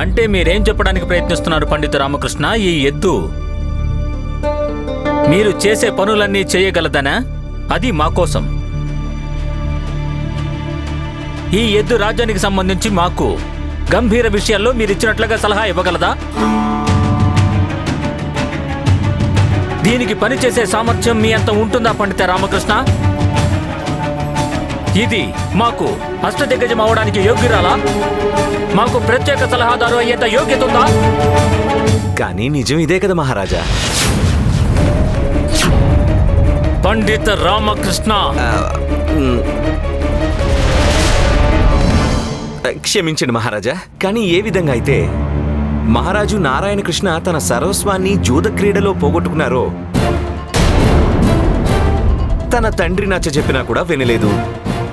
అంటే మీరేం చెప్పడానికి ప్రయత్నిస్తున్నారు పండిత రామకృష్ణ? ఈ ఎద్దు మీరు చేసే పనులన్నీ చేయగలదనా? అది మా కోసం. ఈ ఎద్దు రాజ్యానికి సంబంధించి మాకు గంభీర విషయాల్లో మీరు ఇచ్చినట్లుగా సలహా ఇవ్వగలదా? దీనికి పనిచేసే సామర్థ్యం మీ అంత ఉంటుందా పండిత రామకృష్ణ? ఇది మాకు అష్టదిగ్గజం అవడానికి యోగ్యురాలా? మాకు ప్రత్యేక సలహాదారు అయ్యేంత యోగ్యత ఉందా? కానీ నిజం ఇదే కదా మహారాజా. పండిత రామకృష్ణ. ఆ, మ్, క్షమించండి మహారాజా కానీ ఏ విధంగా అయితే మహారాజు నారాయణ కృష్ణ తన సర్వస్వాన్ని జూద క్రీడలో పోగొట్టుకున్నారో తన తండ్రి నచ్చ చెప్పినా కూడా వినలేదు.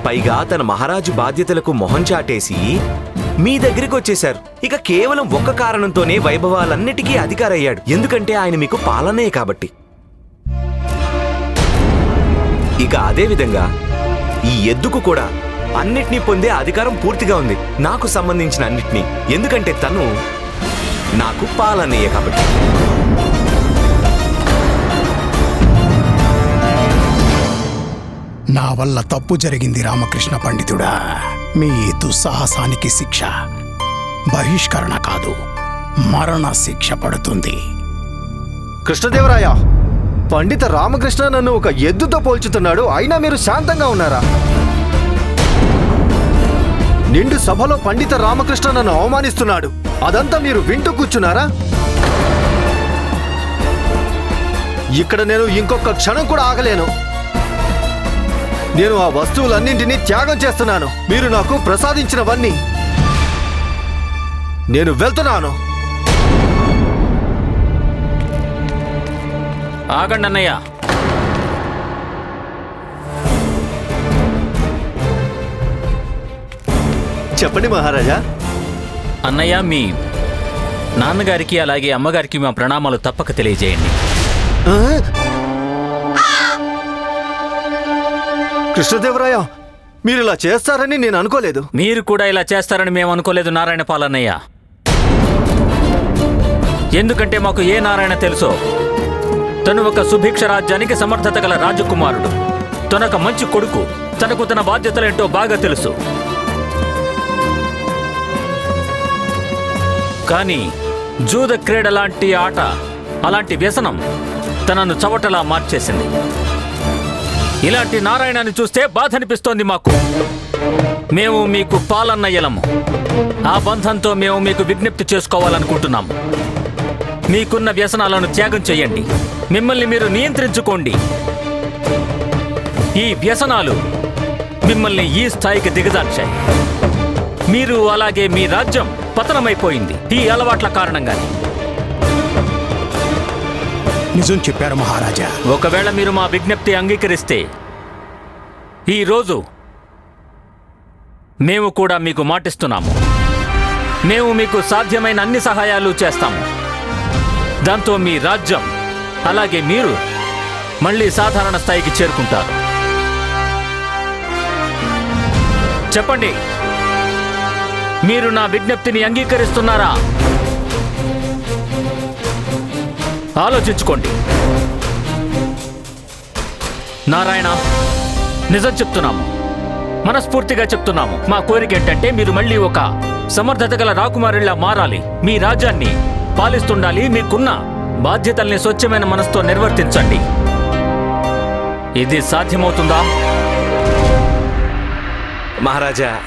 పైగా తన మహారాజు బాధ్యతలకు మొహం చాటేసి మీ దగ్గరికి వచ్చేశారు. ఇక కేవలం ఒక్క కారణంతోనే వైభవాలన్నిటికీ అధికారయ్యాడు. ఎందుకంటే ఆయన మీకు పాలనే కాబట్టి. ఇక అదేవిధంగా ఈ ఎద్దుకు కూడా అన్నిటినీ పొందే అధికారం పూర్తిగా ఉంది. నాకు సంబంధించిన అన్నిటినీ. ఎందుకంటే తను నాకు పాలనయ్య కాబట్టి. నా వల్ల తప్పు జరిగింది రామకృష్ణ పండితుడా? మీ దుస్సాహసానికి శిక్ష. బహిష్కరణ కాదు మరణ శిక్ష పడుతుంది. కృష్ణదేవరాయ పండిత రామకృష్ణ నన్ను ఒక ఎద్దుతో పోల్చుతున్నాడు అయినా మీరు శాంతంగా ఉన్నారా? నిండు సభలో పండిత రామకృష్ణ నన్ను అవమానిస్తున్నాడు అదంతా మీరు వింటూ కూర్చున్నారా? ఇక్కడ నేను ఇంకొక క్షణం కూడా ఆగలేను. నేను ఆ వస్తువులన్నింటినీ త్యాగం చేస్తున్నాను. మీరు నాకు ప్రసాదించినవన్నీ నేను వెళ్తున్నాను. ఆగండి అన్నయ్య. చెప్పండి మహారాజా. అన్నయ్య మీ నాన్నగారికి అలాగే అమ్మగారికి మా ప్రణామాలు తప్పక తెలియజేయండి. కృష్ణదేవరాయ మీరు ఇలా చేస్తారని నేను అనుకోలేదు. మీరు కూడా ఇలా చేస్తారని మేము అనుకోలేదు నారాయణ పాలన్నయ్య. ఎందుకంటే మాకు ఏ నారాయణ తెలుసో? తను ఒక సుభిక్ష రాజ్యానికి సమర్థత గల రాజకుమారుడు. తనొక మంచి కొడుకు తనకు తన బాధ్యతలేంటో బాగా తెలుసు. కానీ జూద క్రీడ లాంటి ఆట అలాంటి వ్యసనం తనను చవటలా మార్చేసింది. ఇలాంటి నారాయణాన్ని చూస్తే బాధ అనిపిస్తోంది మాకు. మేము మీకు పాలన్నయ్యలము ఆ బంధంతో మేము మీకు విజ్ఞప్తి చేసుకోవాలనుకుంటున్నాము మీకున్న వ్యసనాలను త్యాగం చేయండి. మిమ్మల్ని మీరు నియంత్రించుకోండి. ఈ వ్యసనాలు మిమ్మల్ని ఈ స్థాయికి దిగజార్చాయి. మీరు అలాగే మీ రాజ్యం పతనమైపోయింది. ఈ అలవాట్ల కారణంగానే. నిజం చెప్పారు మహారాజా. ఒకవేళ మీరు మా విజ్ఞప్తి అంగీకరిస్తే ఈరోజు మేము కూడా మీకు మాటిస్తున్నాము. మేము మీకు సాధ్యమైన అన్ని సహాయాలు చేస్తాము. దాంతో మీ రాజ్యం అలాగే మీరు మళ్ళీ సాధారణ స్థాయికి చేరుకుంటారు. చెప్పండి మీరు నా విజ్ఞప్తిని అంగీకరిస్తున్నారా? ఆలోచించుకోండి. నారాయణ నిజం చెప్తున్నాము. మనస్ఫూర్తిగా చెప్తున్నాము. మా కోరిక ఏంటంటే మీరు మళ్ళీ ఒక సమర్థత గల రాకుమారిలా మారాలి. మీ రాజ్యాన్ని పాలిస్తుండాలి. మీకున్న బాధ్యతల్ని స్వచ్ఛమైన మనసుతో నిర్వర్తించండి. ఇది సాధ్యమవుతుందా? మహారాజా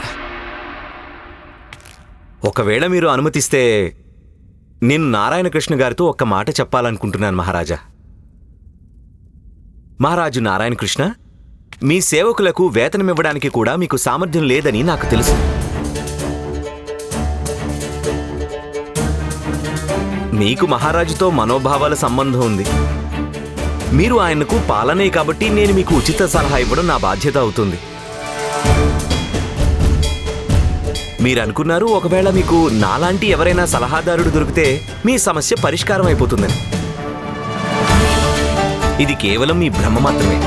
ఒకవేళ మీరు అనుమతిస్తే నేను నారాయణకృష్ణ గారితో ఒక్క మాట చెప్పాలనుకుంటున్నాను మహారాజా. మహారాజు నారాయణకృష్ణ మీ సేవకులకు వేతనం ఇవ్వడానికి కూడా మీకు సామర్థ్యం లేదని నాకు తెలుసు. మీకు మహారాజుతో మనోభావాల సంబంధం ఉంది. మీరు ఆయనకు పాలనే కాబట్టి నేను మీకు ఉచిత సలహా ఇవ్వడం నా బాధ్యత అవుతుంది. మీరు అనుకున్నారు ఒకవేళ మీకు నాలాంటి ఎవరైనా సలహాదారుడు దొరికితే మీ సమస్య పరిష్కారం అయిపోతుందని. ఇది కేవలం మీ భ్రమ మాత్రమే.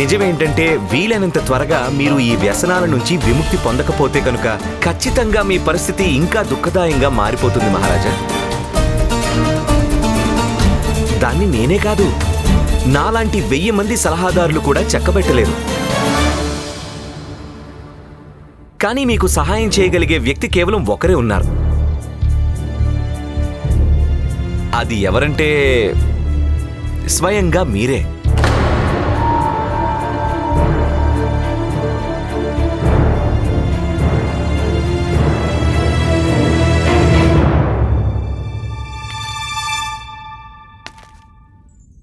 నిజమేంటంటే వీలైనంత త్వరగా మీరు ఈ వ్యసనాల నుంచి విముక్తి పొందకపోతే కనుక ఖచ్చితంగా మీ పరిస్థితి ఇంకా దుఃఖదాయంగా మారిపోతుంది మహారాజా. దాన్ని నేనే కాదు నాలాంటి వెయ్యి మంది సలహాదారులు కూడా చెక్కబెట్టలేరు. కానీ మీకు సహాయం చేయగలిగే వ్యక్తి కేవలం ఒకరే ఉన్నారు. అది ఎవరంటే స్వయంగా మీరే.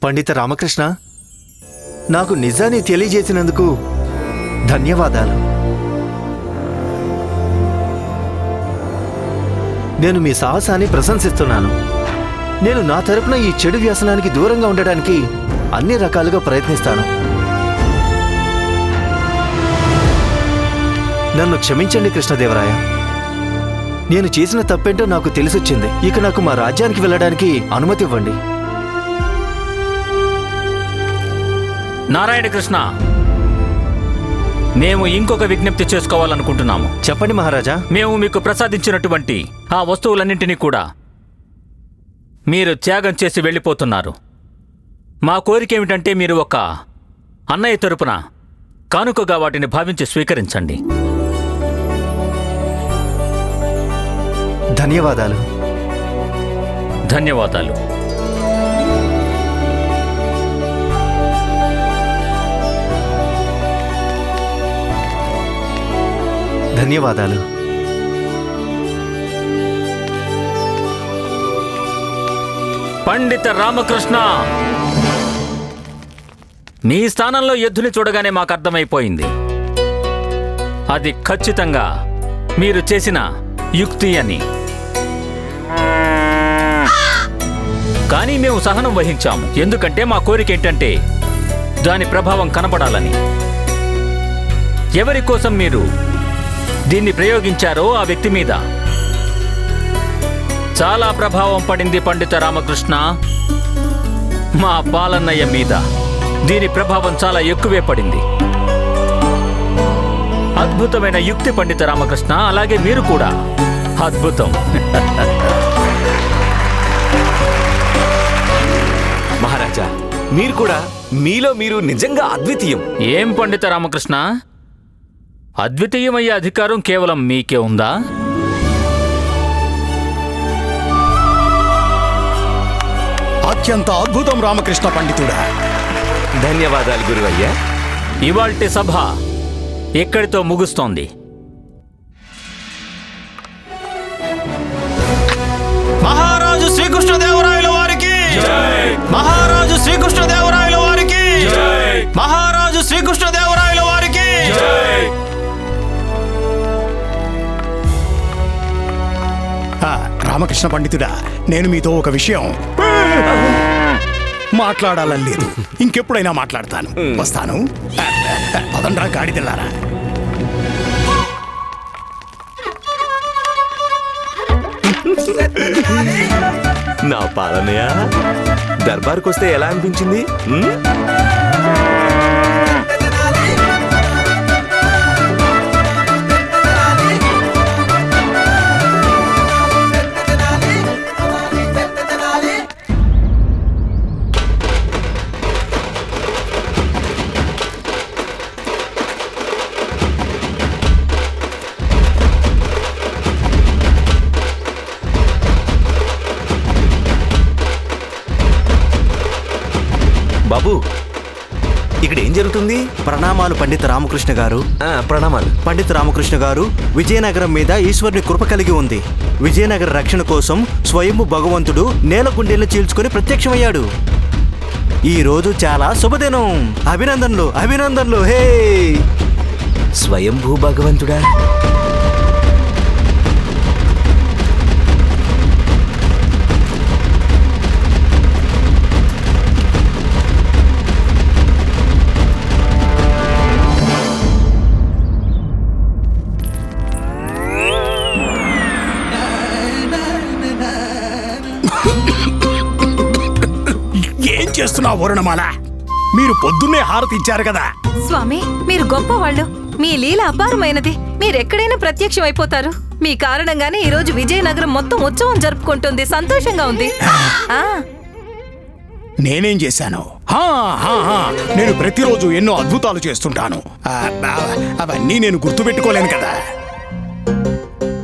పండిత రామకృష్ణ నాకు నిజాన్ని తెలియజేసినందుకు ధన్యవాదాలు. నేను మీ సాహసాన్ని ప్రశంసిస్తున్నాను. నేను నా తరపున ఈ చెడు వ్యసనానికి దూరంగా ఉండడానికి అన్ని రకాలుగా ప్రయత్నిస్తాను. నన్ను క్షమించండి కృష్ణదేవరాయ. నేను చేసిన తప్పేంటో నాకు తెలిసొచ్చింది. ఇక నాకు మా రాజ్యానికి వెళ్ళడానికి అనుమతి ఇవ్వండి. నారాయణ కృష్ణ మేము ఇంకొక విజ్ఞప్తి చేసుకోవాలనుకుంటున్నాము. చెప్పండి మహారాజా. మేము మీకు ప్రసాదించినటువంటి ఆ వస్తువులన్నింటినీ కూడా మీరు త్యాగం చేసి వెళ్ళిపోతున్నారు. మా కోరిక ఏమిటంటే మీరు ఒక అన్నయ్య తరపున కానుకగా వాటిని భావించి స్వీకరించండి. ధన్యవాదాలు. ధన్యవాదాలు. ధన్యవాదాలు. పండిత రామకృష్ణ! మీ స్థానంలో ఎద్దుని చూడగానే మాకు అర్థమైపోయింది అది ఖచ్చితంగా మీరు చేసిన యుక్తి అని. కానీ మేము సహనం వహించాము. ఎందుకంటే మా కోరిక ఏంటంటే దాని ప్రభావం కనపడాలని. ఎవరి కోసం మీరు దీన్ని ప్రయోగించారో ఆ వ్యక్తి మీద. చాలా ప్రభావం పడింది పండిత రామకృష్ణ. మా పాలన్నయ్య మీద. దీని ప్రభావం చాలా ఎక్కువే పడింది. అద్భుతమైన యుక్తి పండిత రామకృష్ణ. అలాగే మీరు కూడా. అద్భుతం. మహారాజా మీరు కూడా మీలో మీరు నిజంగా అద్వితీయం. ఏం పండిత రామకృష్ణ? అద్వితీయమయ్యే అధికారం కేవలం మీకే ఉందా? అత్యంత అద్భుతం రామకృష్ణ పండితుడా. ధన్యవాదాలు గురువయ్యా. ఇవాల్టి సభ ఇక్కడితో ముగుస్తోంది. మహారాజు శ్రీకృష్ణదేవరాయల వారికి. మహారాజు శ్రీకృష్ణదేవరాయల రామకృష్ణ పండితుడా నేను మీతో ఒక విషయం మాట్లాడాలని లేదు. ఇంకెప్పుడైనా మాట్లాడతాను. వస్తాను. పదండ్రా గాడిదెల్లారా నా పాలనయ? దర్బార్కి వస్తే ఎలా అనిపించింది? పండిత రామకృష్ణ గారు. ప్రణామాలు. పండిత రామకృష్ణ గారు విజయనగరం మీద ఈశ్వరుని కృప కలిగి ఉంది. విజయనగర రక్షణ కోసం స్వయంభు భగవంతుడు నేల గుండెలను చీల్చుకొని ప్రత్యక్షమయ్యాడు. ఈ రోజు చాలా శుభదినం. అభినందనలు అభినందనలు హే! స్వయంభూ భగవంతుడా? చేస్తున్నావు వరుణమాల మీరు పొద్దున్నే హారతి ఇచ్చారు కదా. స్వామి మీరు గొప్పవాళ్ళు. మీ లీల అపారమైనది. మీరెక్కడైనా ప్రత్యక్షం అయిపోతారు మీ కారణంగానే ఈ రోజు విజయనగరం మొత్తం ఉత్సవం జరుపుకుంటుంది. సంతోషంగా ఉంది. ఆ. నేనేం చేశాను? హా, హా, హా. నేను ప్రతిరోజు ఎన్నో అద్భుతాలు చేస్తుంటాను. ఆ, ఆ, అవన్నీ నేను గుర్తుపెట్టుకోలేను కదా.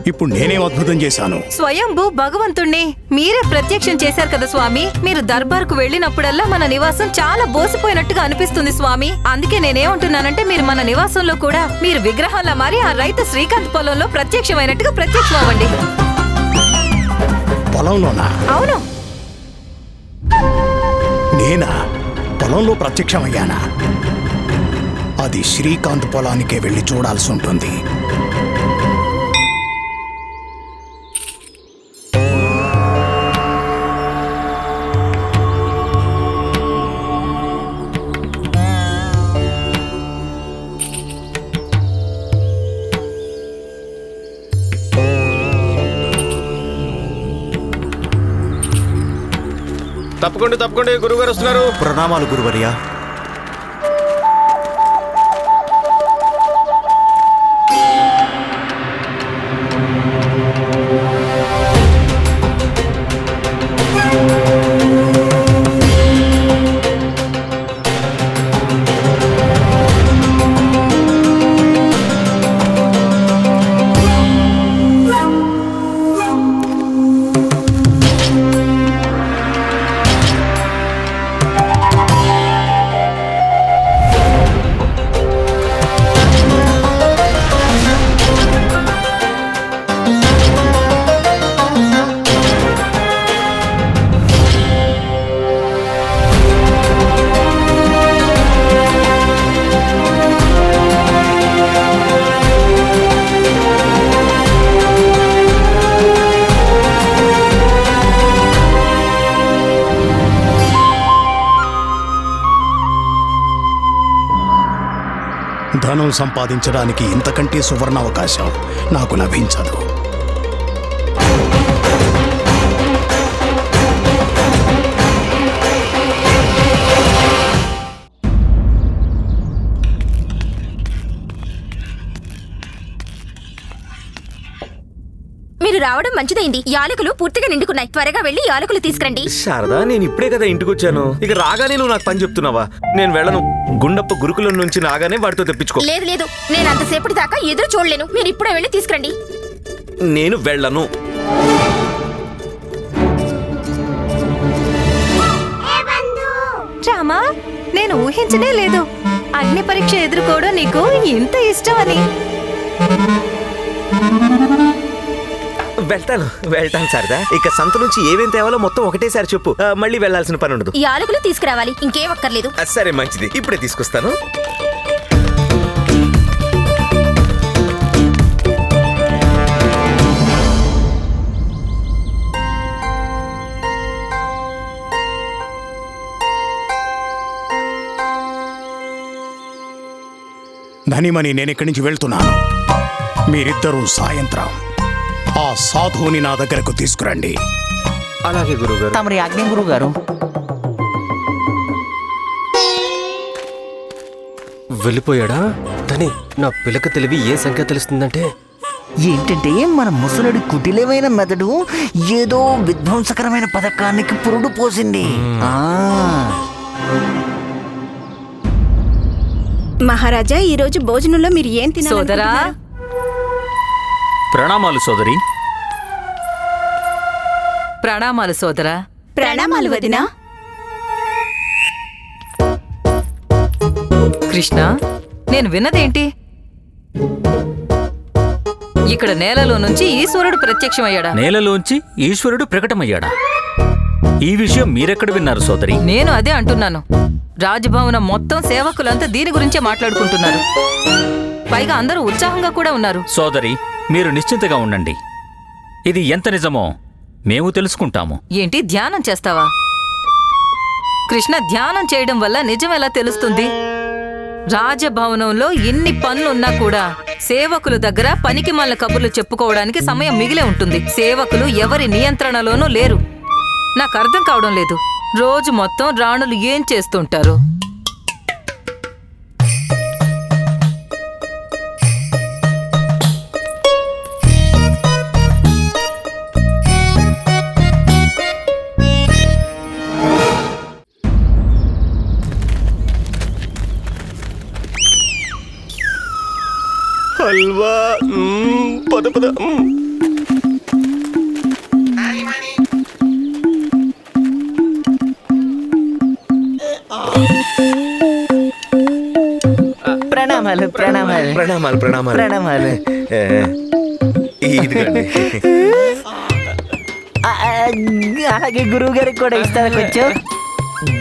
ఇప్పుడు నేనేం అద్భుతం చేశాను. స్వయంభూ భగవంతుణ్ణి మీరే ప్రత్యక్షం చేశారు కదా స్వామి. మీరు దర్బార్కు వెళ్ళినప్పుడల్లా మన నివాసం చాలా బోసిపోయినట్టుగా అనిపిస్తుంది స్వామి. అందుకే నేనేమంటున్నానంటే మీరు మన నివాసంలో కూడా మీరు విగ్రహాల మారి ఆ రైతు శ్రీకాంత్ పొలంలో ప్రత్యక్షమైనట్టుగా ప్రత్యక్షం అవ్వండి పొలంలోనా? అవును. నేనా? పొలంలో ప్రత్యక్షమయ్యానా? అది శ్రీకాంత్ పొలానికే వెళ్ళి చూడాల్సి ఉంటుంది. తప్పకుండా తప్పకుండా గురుగారు వస్తున్నారు. ప్రణామాలు గురువర్యా. సంపాదించడానికి ఇంతకంటే సువర్ణ అవకాశం నాకు లభించదు. మీరు రావడం మంచిదైంది. యాలకులు పూర్తిగా నిండుకున్నాయి. త్వరగా వెళ్ళి యాలకులు తీసుకురండి. శారదా నేను ఇప్పుడే కదా ఇంటికి వచ్చాను ఇక రాగానే నువ్వు నాకు పని చెప్తున్నావా? నేను వెళ్ళను. గుండప్ప గురుకులం నుంచి రాగానే వాడితో తెప్పించుకో. లేదు లేదు. నేను అంతసేపటి దాకా ఎదురు చూడలేను. మీరు ఇప్పుడే వెళ్ళి తీసుకురండి. నేను వెళ్ళను. రామా నేను ఊహించనే లేదు. అగ్ని పరీక్ష ఎదుర్కోవడం నీకు ఇంత ఇష్టం అని వెళ్తాను వెళ్తాను శారదా. ఇక సంత నుంచి ఏమేం తేవాలో మొత్తం ఒకటేసారి చెప్పు. ఆ, మళ్ళీ వెళ్ళాల్సిన పని ఉండదు. యాలకులు తీసుకురావాలి ఇంకేం అక్కర్లేదు ఆ, సరే మంచిది. ఇప్పుడే తీసుకొస్తాను. ధనిమని నేను ఇక్కడి నుంచి వెళ్తున్నాను? మీరిద్దరూ సాయంత్రం. ఆ సాధువుని నా దగ్గరకు తీసుకురండి. అలాగే గురుగారు. తమరి ఆజ్ఞ గురువు గారు వెళ్ళిపోయాడా? తని నా పిలక తెలివి ఏ సంఖ్య తెలుస్తుందంటే? ఏంటంటే మన ముసలుడి కుటిలమైన మెదడు ఏదో విధ్వంసకరమైన పథకానికి పురుడు పోసింది. ఆ. మహారాజా ఈ రోజు భోజనంలో మీరు ఏం సోదరా ప్రణామాలు సోదరి. ప్రణామాలు సోదరా. ప్రణామాలు వదినా. కృష్ణ నేను విన్నదేంటి? ఇక్కడ నేలలో నుంచి ఈశ్వరుడు ప్రత్యక్షమయ్యాడా? నేలలోంచి ఈశ్వరుడు ప్రకటమయ్యాడా? ఈ విషయం మీరెక్కడ విన్నారు సోదరి? నేను అదే అంటున్నాను. రాజభవనం మొత్తం సేవకులంతా దీని గురించే మాట్లాడుకుంటున్నారు. పైగా అందరూ ఉత్సాహంగా కూడా ఉన్నారు. సోదరి మీరు నిశ్చింతగా ఉండండి. ఇది ఎంత నిజమో మేము తెలుసుకుంటాము. ఏంటి ధ్యానం చేస్తావా? కృష్ణ ధ్యానం చేయడం వల్ల నిజం ఎలా తెలుస్తుంది? రాజభవనంలో ఎన్ని పనులున్నా కూడా సేవకుల దగ్గర పనికి మళ్ళ కబుర్లు చెప్పుకోవడానికి సమయం మిగిలే ఉంటుంది. సేవకులు ఎవరి నియంత్రణలోనూ లేరు. నాకు అర్థం కావడం లేదు. రోజు మొత్తం రాణులు ఏం చేస్తుంటారు? పద పద. ప్రణామాలు ప్రణామాలు. ప్రణామాలు ప్రణామాలు. ప్రణామాలు. ఏ, ఇదిగోండి. ఆ, ఆ, అలాగే గురువు గారికి కూడా ఇస్తారా కొంచెం.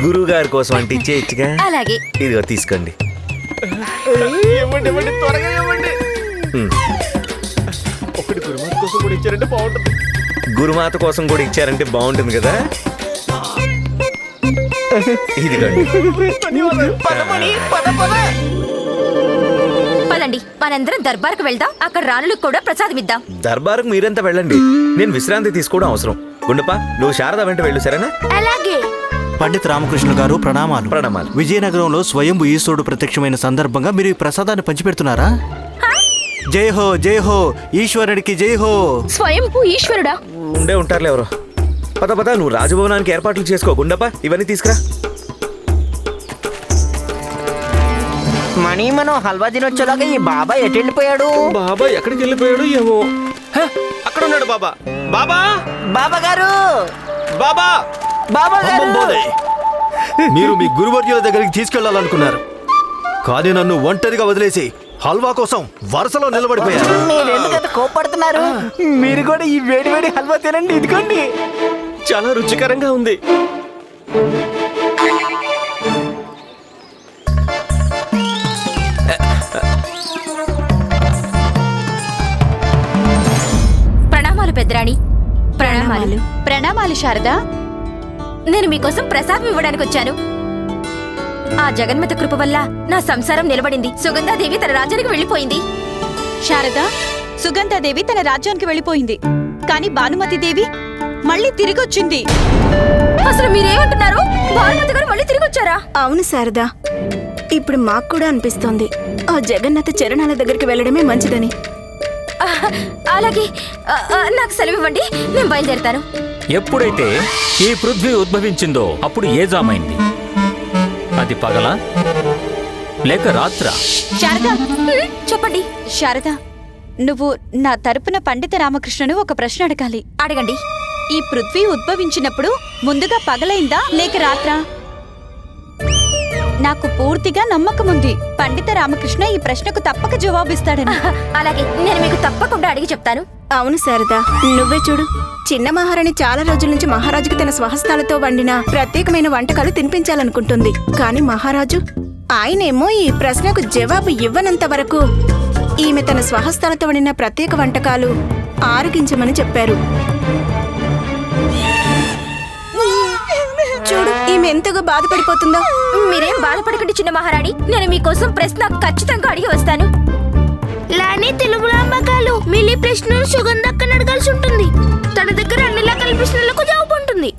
గురువు గారి కోసం అంటే ఇచ్చేయచ్చుగా? అలాగే. ఇదిగో తీసుకోండి. ఇవ్వండి ఇవ్వండి త్వరగా ఇవ్వండి కూడా ఇచ్చారంటే బాగుంటుంది. గురుమాత కోసం కూడా ఇచ్చారంటే బాగుంటుంది కదా? ఇదిగోండి. పదండి మనందరం దర్బార్కు వెళ్దాం. అక్కడ రాణులకు కూడా ప్రసాదం ఇద్దాం దర్బారుకు మీరంతా వెళ్ళండి? నేను విశ్రాంతి తీసుకోవడం అవసరం. గుండప్ప నువ్వు శారద వెంట వెళ్ళు సరేనా? అలాగే. పండిత్ రామకృష్ణ గారు ప్రణామాలు. ప్రణామాలు. విజయనగరంలో స్వయంభు ఈశ్వరుడు ప్రత్యక్షమైన సందర్భంగా మీరు ఈ ప్రసాదాన్ని పంచిపెడుతున్నారా? జై హో జై హో ఈశ్వరుడికి జై హో. స్వయంభూ ఈశ్వరుడా? ఉండే ఉంటారులే ఎవరో. పద పద నువ్వు రాజభవనానికి ఏర్పాట్లు చేసుకో. గుండప్ప ఇవన్నీ తీసుకురా. మణి మనం హల్వా తినొచ్చేలాగా ఈ బాబా ఎటు వెళ్ళిపోయాడు? బాబా ఎక్కడికి వెళ్ళిపోయాడు ఏమో. హ, అక్కడ ఉన్నాడు బాబా. బాబా? బాబా గారు! బాబా! బాబా గారు. మీరు మీ గురువర్యుల దగ్గరికి తీసుకెళ్ళాలనుకున్నారు. కానీ నన్ను ఒంటరిగా వదిలేసి హల్వా కోసం వరుసలో నిలబడిపోయారు. మీరు ఎందుకంత కోపడుతున్నారు మీరు కూడా ఈ వేడి వేడి హల్వా తినండి ఇదిగోండి. చాలా రుచికరంగా ఉంది. ప్రణామాలు పెద్దరాణి. ప్రణామాలు. ప్రణామాలు. శారదా. నేను మీకోసం ప్రసాదం ఇవ్వడానికి వచ్చాను ఆ జగన్మత కృప వల్ల నా సంసారం నిలబడింది. సుగంధాదేవి తన రాజ్యానికి వెళ్ళిపోయింది. శారదా సుగంధాదేవి తన రాజ్యానికి వెళ్ళిపోయింది. కానీ భానుమతి దేవి మళ్ళీ తిరిగొచ్చింది. అసలు మీరేమంటున్నారు? భానుమతి గారు మళ్ళీ తిరిగి వచ్చారా అవును శారదా. ఇప్పుడు మాకు కూడా అనిపిస్తోంది. ఆ జగన్నాథ చరణాల దగ్గరికి వెళ్ళడమే మంచిదని. ఆహ్, అలాగే ఆ, ఆ, నాకు సెలవు ఇవ్వండి. నేను బయలుదేరుతాను. ఎప్పుడైతే ఈ పృథ్వీ ఉద్భవించిందో అప్పుడు ఏ జామైంది అది పగల? లేక రాత్రా? శారదా! చెప్పండి. శారదా నువ్వు నా తరపున పండిత రామకృష్ణను ఒక ప్రశ్న అడగాలి. అడగండి. ఈ పృథ్వీ ఉద్భవించినప్పుడు ముందుగా పగలైందా లేక రాత్రా? నాకు పూర్తిగా నమ్మకం ఉంది. పండిత రామకృష్ణ ఈ ప్రశ్నకు తప్పక జవాబిస్తాడని. అలాగే నేను మీకు తప్పకుండా అడిగి చెప్తాను. అవును శారదా. నువ్వే చూడు. చిన్న మహారాణి చాలా రోజుల నుంచి మహారాజుకు తన స్వహస్తాలతో వండిన ప్రత్యేకమైన వంటకాలు తినిపించాలనుకుంటుంది. కానీ మహారాజు ఆయనేమో ఈ ప్రశ్నకు జవాబు ఇవ్వనంత వరకు ఈమె తన స్వహస్తాలతో వండిన ప్రత్యేక వంటకాలు ఆరగించమని చెప్పారు. చూడు ఈమె ఎంతగా బాధపడిపోతుందో. మీరేం బాధపడకండి చిన్న మహారాణి. నేను మీకోసం ప్రశ్న ఖచ్చితంగా అడిగి వస్తాను. లాని తెలుగు నమ్మకాలు మిలి ప్రశ్నలు సుగంధక్కని అడగాల్సి ఉంటుంది. తన దగ్గర అన్ని రకాల ప్రశ్నలకు జవాబు ఉంటుంది.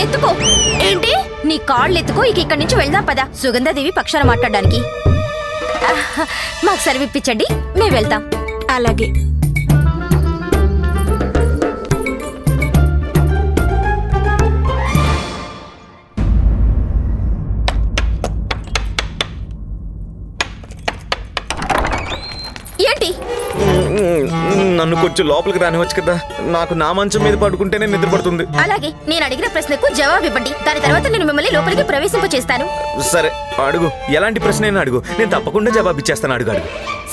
ఎత్తుకో. ఏంటి? నీ కాళ్ళు ఎత్తుకో ఇక ఇక్కడి నుంచి వెళ్దాం పదా. సుగంధాదేవి పక్షాన మాట్లాడడానికి. మాకు సెలవు ఇప్పించండి మేము వెళ్తాం. అలాగే. కొంచెం లోపలికి రానివచ్చు కదా. నాకు నా మంచం మీద పడుకుంటేనే నిద్ర పడుతుంది అలాగే నేను అడిగిన ప్రశ్నకు జవాబు ఇవ్వండి. దాని తర్వాత నేను మిమ్మల్ని లోపలికి ప్రవేశింప చేస్తాను. సరే అడుగు. ఎలాంటి ప్రశ్న అయినా అడుగు. నేను తప్పకుండా జవాబు ఇచ్చేస్తాను. అడుగు అడుగు.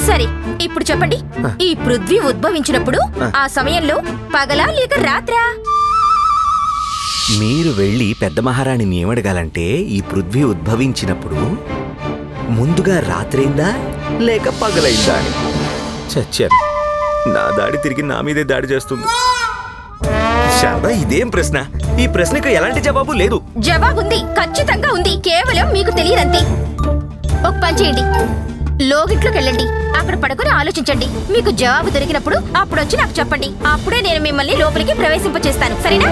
సరే ఇప్పుడు చెప్పండి. ఈ పృథ్వీ ఉద్భవించినప్పుడు ఆ. సమయంలో పగలా లేక రాత్రా? మీరు వెళ్ళి పెద్ద మహారాణిని ఏమడగాలంటే ఈ పృథ్వీ ఉద్భవించినప్పుడు ముందుగా రాత్రైందా లేక పగలైందా అని. చచ్చాను నా దాడి తిరిగి నా మీదే దాడి చేస్తుంది. శారదా ఇదేం ప్రశ్న? ఈ ప్రశ్నకు ఎలాంటి జవాబు లేదు. జవాబుంది ఖచ్చితంగా ఉంది కేవలం మీకు తెలియదంతే. ఒక పని చేయండి. లోగిట్లోకి వెళ్ళండి. అక్కడ పడుకొని ఆలోచించండి. మీకు జవాబు దొరికినప్పుడు అప్పుడు వచ్చి నాకు చెప్పండి. అప్పుడే నేను మిమ్మల్ని లోపలికి ప్రవేశింపచేస్తాను. సరేనా?